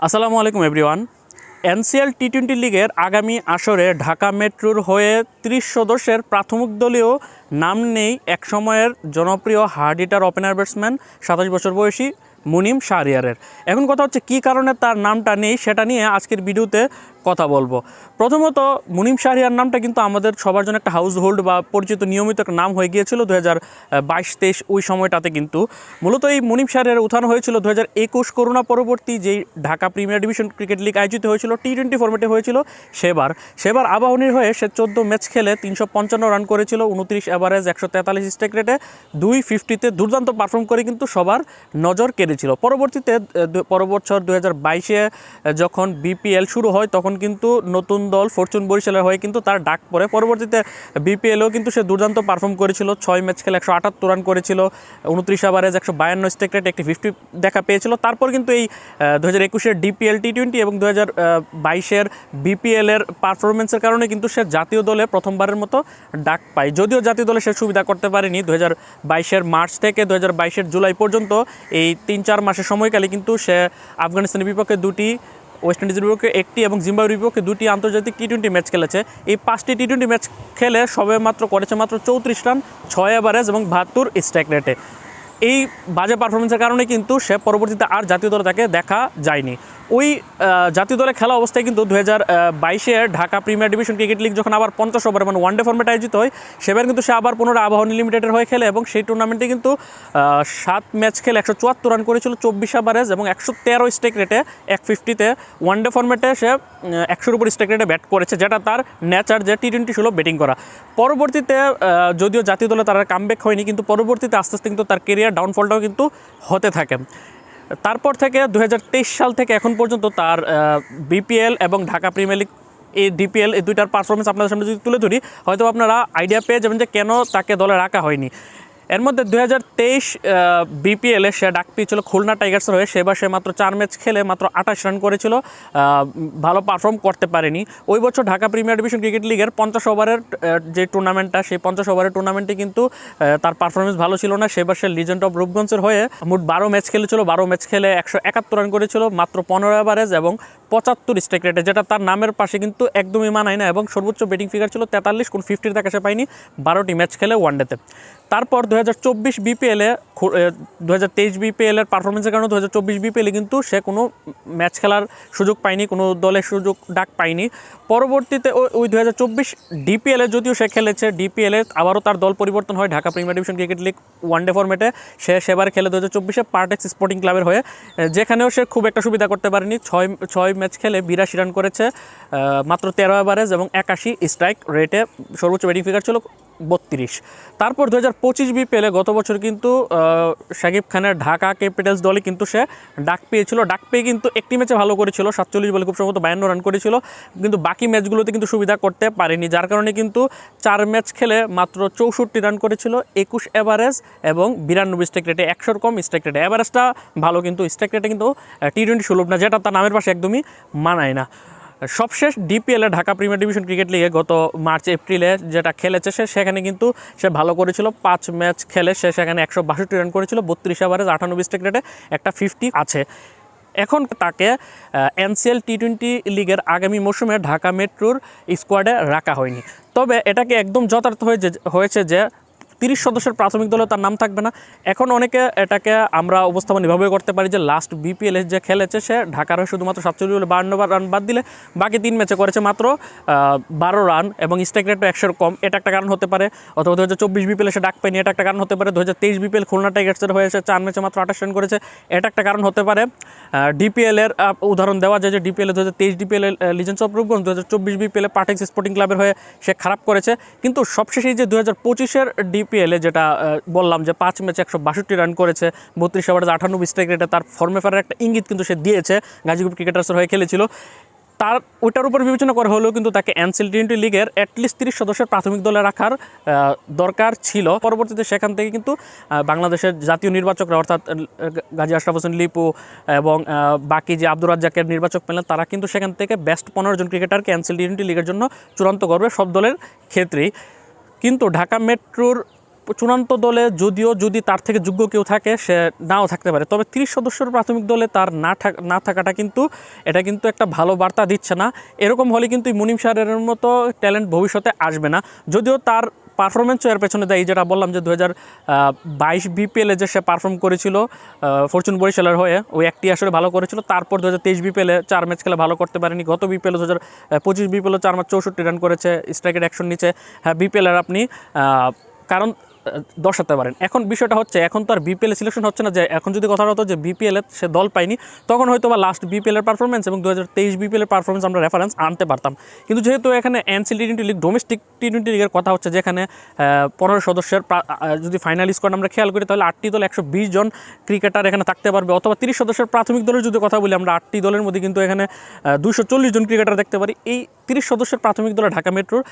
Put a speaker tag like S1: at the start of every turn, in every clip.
S1: আসসালামু আলাইকুম everyone NCL টি twenty লিগের আগামী আসরে ঢাকা মেট্রোর হয়ে ত্রিশ সদস্যের প্রাথমিক দলীয় নাম নেই এক সময়ের জনপ্রিয় হার্ড হিটার ওপেনার ব্যাটসম্যান সাতাশ বছর বয়সী মুনিম শাহরিয়ারের। এখন কথা হচ্ছে কি কারণে তার নামটা নেই সেটা নিয়ে আজকের ভিডিওতে কথা বলব। প্রথমত মুনিম শাহরিয়ার নামটা কিন্তু আমাদের সবার জন্য একটা হাউস হোল্ড বা পরিচিত নিয়মিত একটা নাম হয়ে গিয়েছিল দু হাজার বাইশ তেইশ ওই সময়টাতে কিন্তু। মূলত এই মুনিম শাহরিয়ার উত্থান হয়েছিল দু হাজার একুশ করোনা পরবর্তী যেই Dhaka premier division cricket league আয়োজিত হয়েছিল টি টোয়েন্টি ফর্মেটে হয়েছিল সেবার। সেবার আবাহনীর হয়ে সে চোদ্দ ম্যাচ খেলে তিনশো পঞ্চান্ন রান করেছিল উনত্রিশ অ্যাভারেজ একশো তেতাল্লিশ স্ট্রাইক রেটে দুই ফিফটিতে দুর্দান্ত পারফর্ম করে কিন্তু সবার নজর কেড়েছিল। পরবর্তীতে আহ, পর বছর দু হাজার বাইশে যখন বিপিএল শুরু হয় তখন কিন্তু নতুন দল ফরচুন বরিশালের হয়ে কিন্তু তার ডাক পড়ে। পরবর্তীতে বিপিএলও কিন্তু সে দুর্দান্ত পারফর্ম করেছিল। ছয় ম্যাচ খেলে একশো আটাত্তর রান করেছিল। উনত্রিশ ওভারেজ একশো বায়ান্ন স্ট্রাইক রেট একটি ফিফটি দেখা পেয়েছিল। তারপর কিন্তু এই দু হাজার একুশের ডিপিএল টি টোয়েন্টি এবং দু হাজার বাইশের বিপিএলের পারফরমেন্সের কারণে কিন্তু সে জাতীয় দলে প্রথমবারের মতো ডাক পায়। যদিও জাতীয় দলে সে সুবিধা করতে পারেনি। দু হাজার বাইশের মার্চ থেকে দু হাজার বাইশের জুলাই পর্যন্ত এই তিন চার মাসের সময়কালে কিন্তু সে আফগানিস্তানের বিপক্ষে দুটি ওয়েস্ট ইন্ডিজের বিপক্ষে একটি এবং জিম্বাবুয়ের বিপক্ষে দুটি আন্তর্জাতিক টি টোয়েন্টি ম্যাচ খেলেছে। এই পাঁচটি টি টোয়েন্টি ম্যাচ খেলে সবে মাত্র করেছে মাত্র চৌত্রিশ রান, ছয় এভারেজ এবং বাহাত্তর স্ট্রাইক রেটে। এই বাজে পারফরমেন্সের কারণে কিন্তু সে পরবর্তীতে আর জাতীয় দলে তাকে দেখা যায়নি। ওই জাতীয় দলে খেলা অবস্থায় কিন্তু দু হাজার বাইশে Dhaka premier division cricket league যখন আবার পঞ্চাশ ওভার মানে ওয়ানডে ফর্মেট আয়োজিত হয়, সেবার কিন্তু সে আবার পুনরায় আবাহনী লিমিটেডের হয়ে খেলে এবং সেই টুর্নামেন্টে কিন্তু সাত ম্যাচ খেলে একশো চুয়াত্তর রান করেছিল চব্বিশ ওভারেজ এবং একশো তেরো স্ট্রাইক রেটে এক ফিফটিতে ওয়ানডে ফর্মেটে সে একশোর উপর স্ট্রাইক রেটে ব্যাট করেছে, যেটা তার নেচার যে টি টোয়েন্টি সুলভ ব্যাটিং করা। পরবর্তীতে যদিও জাতীয় দলে তার কামব্যাক হয়নি, কিন্তু পরবর্তীতে আস্তে আস্তে কিন্তু তার কেরিয়ার ডাউনফলটাও কিন্তু হতে থাকে। তারপর থেকে দু হাজার তেইশ সাল থেকে এখন পর্যন্ত তার বিপিএল এবং ঢাকা প্রিমিয়ার লিগ এই ডিপিএল এই দুইটার পারফরমেন্স আপনাদের সামনে যদি তুলে ধরি, হয়তো আপনারা আইডিয়া পেয়ে যাবেন যে কেন তাকে দলে রাখা হয়নি। এর মধ্যে দু হাজার তেইশ বিপিএলে সে ডাক পেয়েছিল খুলনা টাইগার্সের হয়ে। সেবার সে মাত্র চার ম্যাচ খেলে, মাত্র আঠাশ রান করেছিল। ভালো পারফর্ম করতে পারেনি। ওই বছর ঢাকা প্রিমিয়ার ডিভিশন ক্রিকেট লিগের পঞ্চাশ ওভারের যে টুর্নামেন্টটা সেই পঞ্চাশ ওভারের টুর্নামেন্টে কিন্তু তার পারফরমেন্স ভালো ছিল না। সেবার সে লিজেন্ড অফ রূপগঞ্জের হয়ে মোট বারো ম্যাচ খেলেছিল। বারো ম্যাচ খেলে একশো একাত্তর রান করেছিল, মাত্র পনেরো ওভারেজ এবং পঁচাত্তর স্ট্রাইক রেটে যেটা তার নামের পাশে কিন্তু একদমই মানায় না এবং সর্বোচ্চ ব্যাটিং ফিগার ছিল তেতাল্লিশ, কোন ফিফটির তাকে সে পায়নি, বারোটি ম্যাচ খেলে ওয়ানডেতে তারপর দু হাজার চব্বিশ বিপিএলে দু হাজার তেইশ বিপিএলের পারফরমেন্সের কারণে দু হাজার চব্বিশ বিপিএলে কিন্তু সে কোনো ম্যাচ খেলার সুযোগ পায়নি, কোনো দলের সুযোগ ডাক পায়নি। পরবর্তীতে ওই- ওই দু হাজার চব্বিশ ডিপিএলে যদিও সে খেলেছে ডিপিএলে আবারও তার দল পরিবর্তন হয় Dhaka premier division cricket league one day ফর্মেটে সে সেবার খেলে দু হাজার চব্বিশে পার্টেক্স স্পোর্টিং ক্লাবের হয়ে যেখানেও সে খুব একটা সুবিধা করতে পারেনি, ছয় ছয় ম্যাচ খেলে বিরাশি রান করেছে মাত্র তেরো ওভারেজ এবং একাশি স্ট্রাইক রেটে সর্বোচ্চ ব্যাটিং ফিগার ছিল বত্রিশ। তারপর দু হাজার পঁচিশ বি পেলে গত বছর কিন্তু শাকিব খানের ঢাকা ক্যাপিটালস দলে কিন্তু সে ডাক পেয়েছিল। ডাক পেয়ে কিন্তু একটি ম্যাচে ভালো করেছিল, সাতচল্লিশ বলে খুব সম্ভবত বায়ান্ন রান করেছিল। কিন্তু বাকি ম্যাচগুলোতে কিন্তু সুবিধা করতে পারেনি, যার কারণে কিন্তু চার ম্যাচ খেলে মাত্র চৌষট্টি রান করেছিল একুশ অ্যাভারেজ এবং বিরানব্বই স্ট্রাইক রেটে একশোর কম স্ট্রাইক রেটে। অ্যাভারেজটা ভালো কিন্তু স্ট্রাইক রেটে কিন্তু টি টোয়েন্টি সুলভ না, যেটা তার নামের পাশে একদমই মানায় না। সবশেষ ডিপিএলে ঢাকা প্রিমিয়ার ডিভিশন ক্রিকেট লিগে গত মার্চ, এপ্রিলে যেটা খেলেছে সে, সেখানে কিন্তু সে ভালো করেছিল। পাঁচ ম্যাচ খেলে সে সেখানে একশো বাষট্টি রান করেছিল, বত্রিশ ওভারেজ আটানব্বই স্ট্রাইক রেটে একটা ফিফটি আছে। এখন তাকে এনসিএল টি টোয়েন্টি লিগের আগামী মৌসুমে ঢাকা মেট্রোর স্কোয়াডে রাখা হয়নি। তবে এটাকে একদম যথার্থ হয়ে হয়েছে যে তিরিশ সদস্যের প্রাথমিক দলে তার নাম থাকবে না। এখন অনেকে এটাকে আমরা উপস্থাপন এভাবে করতে পারি যে লাস্ট বিপিএল যে খেলেছে সে ঢাকার হয়ে শুধুমাত্র সাতচল্লিশ বলে বান্ন রান বাদ দিলে বাকি তিন ম্যাচে করেছে মাত্র বারো রান এবং স্ট্রাইক রেটও একশোর কম। এটা একটা কারণ হতে পারে। অথবা দু হাজার চব্বিশ বিপিএলে সে ডাক পায়নি, এটা একটা কারণ হতে পারে। দু হাজার তেইশ বিপিএল খুলনা টাইগার্সের হয়েছে চার ম্যাচে মাত্র আঠাশ রান করেছে। এটা একটা কারণ হতে পারে। ডিপিএল এর উদাহরণ দেওয়া যায় যে ডিপিএল দু হাজার তেইশ ডিপিএল লিজেন্স অফ রূপগঞ্জ দু হাজার চব্বিশ বিপিএল পার্টেক্স স্পোর্টিং ক্লাবের হয়ে সে খারাপ করেছে। কিন্তু সবশেষে যে দু হাজার পঁচিশের ডিপিএলে যেটা বললাম যে পাঁচ ম্যাচে একশো বাষট্টি রান করেছে, বত্রিশ ওভারে আটানব্বই স্ট্রাইক রেটে তার ফর্মে ফেরার একটা ইঙ্গিত কিন্তু সে দিয়েছে, গাজীপুর ক্রিকেটার্সের হয়ে খেলেছিল। তার, ওইটার উপর বিবেচনা করা হলেও কিন্তু তাকে এনসিল টোয়েন্টি লিগের অ্যাটলিস্ট তিরিশ সদস্যের প্রাথমিক দলে রাখার দরকার ছিল। পরবর্তীতে সেখান থেকে কিন্তু বাংলাদেশের জাতীয় নির্বাচকরা অর্থাৎ গাজী আশরাফ হোসেন, লিপু এবং বাকি যে আব্দুর রাজ্জাকের নির্বাচক পেলেন তারা কিন্তু সেখান থেকে বেস্ট পনেরো জন ক্রিকেটারকে এনসিল টোয়েন্টি লিগের জন্য চূড়ান্ত করবে সব দলের ক্ষেত্রেই। কিন্তু ঢাকা মেট্রোর চূড়ান্ত দলে যদিও যদি তার থেকে যোগ্য কেউ থাকে, সে নাও থাকতে পারে। তবে তিরিশ সদস্যের প্রাথমিক দলে তার না থাক না থাকাটা কিন্তু, এটা কিন্তু একটা ভালো বার্তা দিচ্ছে না। এরকম হলে কিন্তু মুনিম সারের মতো ট্যালেন্ট ভবিষ্যতে আসবে না। যদিও তার পারফরমেন্সও এর পেছনে দেয় যেটা বললাম যে দু হাজার বাইশ বিপিএলে যে সে পারফর্ম করেছিল ফরচুন বরিশালের হয়ে, ওই একটি আসলে ভালো করেছিল। তারপর দু হাজার তেইশ বিপিএলে চার ম্যাচ খেলে ভালো করতে পারেনি। গত বিপিএলে দু হাজার পঁচিশ বিপিএলে চার ম্যাচ চৌষট্টি রান করেছে স্ট্রাইকের অ্যাকশন নিচে হ্যাঁ বিপিএলের আপনি কারণ দর্শাতে পারেন। এখন বিষয়টা হচ্ছে, এখন তো আর বিপিএল সিলেকশন হচ্ছে না যে, এখন যদি কথা হতো যে বিপিএল সে দল পায়নি, তখন হয়তো বা লাস্ট বিপিএল এর পারফরমেন্স এবং দু হাজার তেইশ বিপিএল এর পারফরমেন্স আমরা রেফারেন্স আনতে পারতাম। কিন্তু যেহেতু এখানে NCL T twenty league domestic T twenty লিগের কথা হচ্ছে, যেখানে পনেরো সদস্যের যদি ফাইনাল স্কোয়াড আমরা খেয়াল করি, তাহলে আটটি দল একশো বিশ জন ক্রিকেটার এখানে থাকতে পারবে। অথবা তিরিশ সদস্যের প্রাথমিক দলের যদি কথা বলি, আমরা আটটি দলের মধ্যে কিন্তু এখানে দুশো চল্লিশ জন ক্রিকেটার দেখতে পারি। এই তিরিশ সদস্যের প্রাথমিক দলে ঢাকা মেট্রোর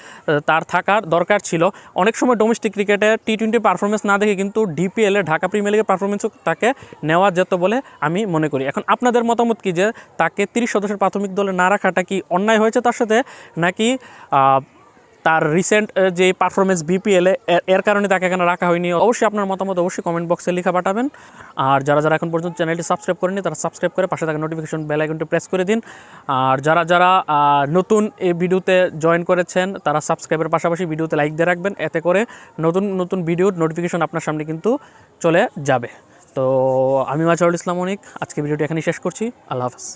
S1: তার থাকার দরকার ছিল। অনেক সময় ডোমেস্টিক ক্রিকেটে টি টোয়েন্টি পারফরমেন্স না দেখে কিন্তু ডিপিএলে ঢাকা প্রিমিয়ার লিগের পারফরমেন্সও তাকে নেওয়া যেত বলে আমি মনে করি। এখন আপনাদের মতামত কি যে তাকে তিরিশ সদস্যের প্রাথমিক দলে না রাখাটা কি অন্যায় হয়েছে তার সাথে? নাকি তার রিসেন্ট যে পারফরমেন্স বিপিএলে এর কারণে তাকে এখানে রাখা হয়নি। অবশ্যই আপনার মতামত অবশ্যই কমেন্ট বক্সে লিখা পাঠাবেন। আর যারা যারা এখন পর্যন্ত চ্যানেলটি সাবস্ক্রাইব করেনি তারা সাবস্ক্রাইব করে পাশে থাকা নোটিফিকেশন বেল আইকনটি প্রেস করে দিন। আর যারা যারা নতুন এই ভিডিওতে জয়েন করেছেন, তারা সাবস্ক্রাইবের পাশাপাশি ভিডিওতে লাইক দিয়ে রাখবেন। এতে করে নতুন নতুন ভিডিওর নোটিফিকেশন আপনার সামনে কিন্তু চলে যাবে। তো আমি মাজারুল ইসলাম অনিক, আজকে ভিডিওটি এখানেই শেষ করছি। আল্লাহ হাফেজ।